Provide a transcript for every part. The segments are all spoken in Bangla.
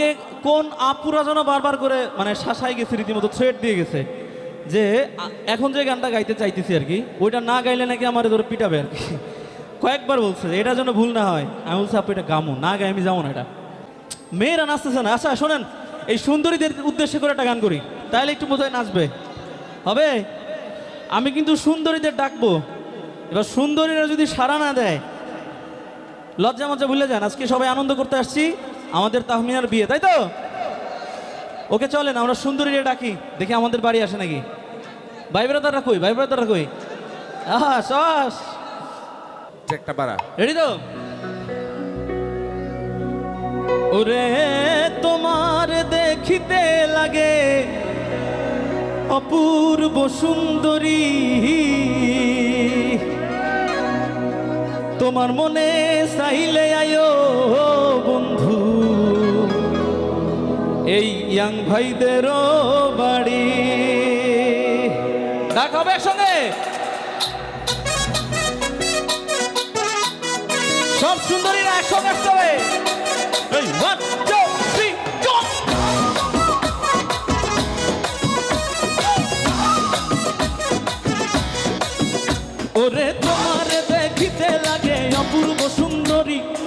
আমাকে কোন আপুরা যেন বারবার করে মানে শাসাই গেছে, রীতিমতো থ্রেট দিয়ে গেছে, যে এখন যে গানটা গাইতে চাইতেছি আর কি, ওইটা না গাইলে নাকি আমার ধরে পিটাবে আর কি। কয়েকবার বলছে, এটা যেন ভুল না হয়। আমি বলছি, আপু, এটা গামো, না গাই আমি যাব না এটা। মেয়েরা নাচতেছে না। আচ্ছা শোনেন, এই সুন্দরীদের উদ্দেশ্যে করে একটা গান করি। তাহলে একটু বোধহয় নাচবে। হবে? আমি কিন্তু সুন্দরীদের ডাকবো। এবার সুন্দরীরা যদি সাড়া না দেয়, লজ্জা মজ্জা ভুলে যান। আজকে সবাই আনন্দ করতে আসছি। আমাদের তাহমিনার বিয়ে তাই তো? ওকে চলেন আমরা সুন্দরীরে ডাকি দেখি আমাদের বাড়ি আসে নাকি। ভাই ব্রাদাররা কই? ভাই ব্রাদাররা কই? আহা সস। একটা বাড়া। রেডি তো? ওরে তোমার দেখিতে লাগে অপূর্ব সুন্দরী। তোমার মনে চাইলে আয়ো বন্ধু। এই ইয়াং ভাইদেরও বাড়ি। ডাক একসঙ্গে। সব সুন্দরীরা একসঙ্গে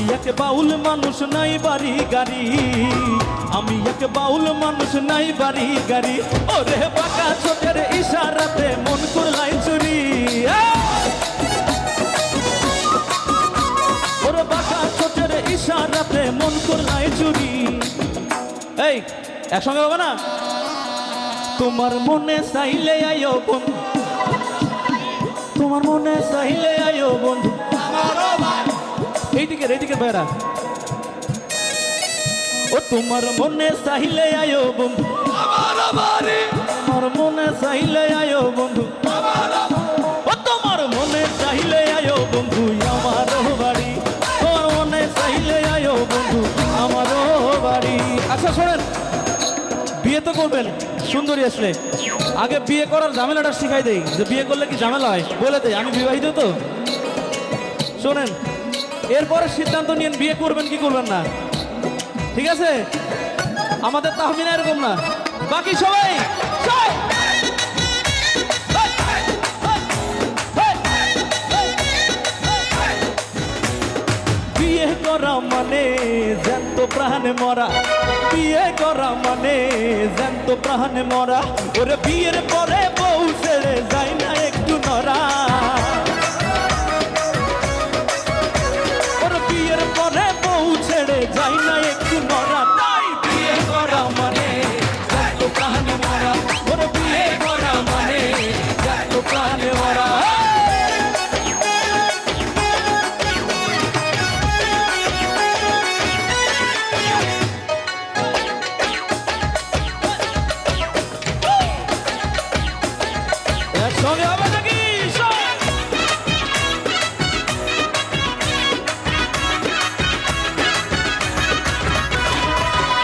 আমি এক বাউল মানুষ, নাই বাড়ি গাড়ি। আমি এক বাউল মানুষ, নাই বাড়ি গাড়ি। ওরে বাঁকা চোখের ইশারাতে মন করলাই চুরি! ওরে বাঁকা চোখের ইশারাতে মন করলাই চুরি। এই, একসঙ্গে হবে না? তোমার মনে চাইলে আয়ো বন্ধু। তোমার মনে চাইলে আয়ো বন্ধু। এইদিকে এইদিকে বেড়া। ও তোমার মনে চাইলে আয়ো বন্ধু। আমার মনে চাইলে আয়ো বন্ধু। ও তোমার মনে চাইলে আয়ো বন্ধু আমার বাড়ি। তোমার মনে চাইলে আয়ো বন্ধু আমার বাড়ি। আচ্ছা শোনেন, বিয়ে তো করবেন, সুন্দরী আসলে। আগে বিয়ে করার ঝামেলাটা শিখাই দেই, যে বিয়ে করলে কি ঝামেলা হয়? বলে দেয় আমি বিবাহিত তো। শোনেন এরপরে সিদ্ধান্ত নিয়ে বিয়ে করবেন কি করবেন না। ঠিক আছে? আমাদের তাহমিনা এরকম না। বাকি সবাই সবাই! বিয়ে করা মানে জ্যান্ত প্রাণে মরা। বিয়ে করা মানে জ্যান্ত প্রাণে মরা। ওরে বিয়ের পরে বউ ছেড়ে যায়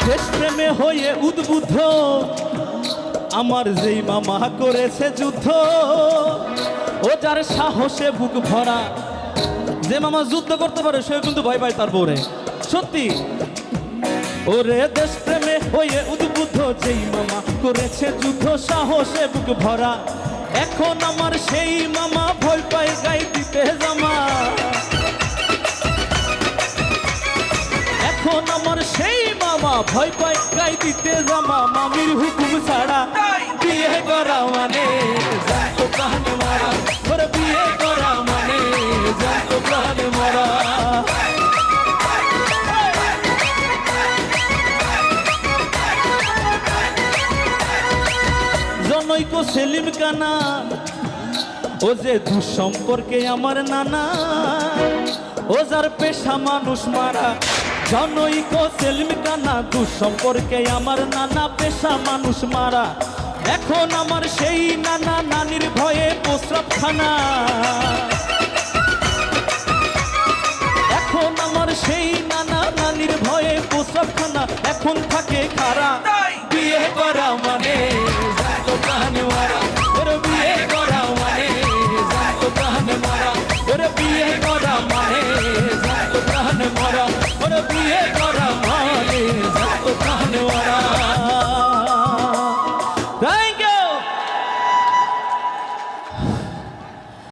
দেশপ্রেমে হয়ে উদ্বুদ্ধ। আমার যেই মামা করেছে যুদ্ধ, ও যার সাহসে বুক ভরা। যে মামা যুদ্ধ করতে পারে সে কিন্তু ভয় পায় তার বউরে। সত্যি? ওরে দেশ প্রেমে হয়ে উদ্বুদ্ধ, যেই মামা করেছে যুদ্ধ, সাহসে বুক ভরা। এখন আমার সেই মামা ভয় পায় গাই দিতে জামা। ভয় পাই গাই দিতে জামা, মামির হুকুম ছাড়া বিয়ে করা মানে মারা। বিয়ে করা মানে তো প্রাণ মারা। জনৈক সেলিম কানা, ও যে দুঃসম্পর্কে আমার নানা, ও যার পেশা মানুষ মারা জনৈক দু দুঃসম্পর্কে আমার নানা পেশা মানুষ মারা। এখন আমার সেই নানা নানির ভয়ে প্রস্রাবখানা। এখন আমার সেই নানা নানির ভয়ে প্রস্রাবখানা। এখন থাকে খারা বিয়ে করা মানে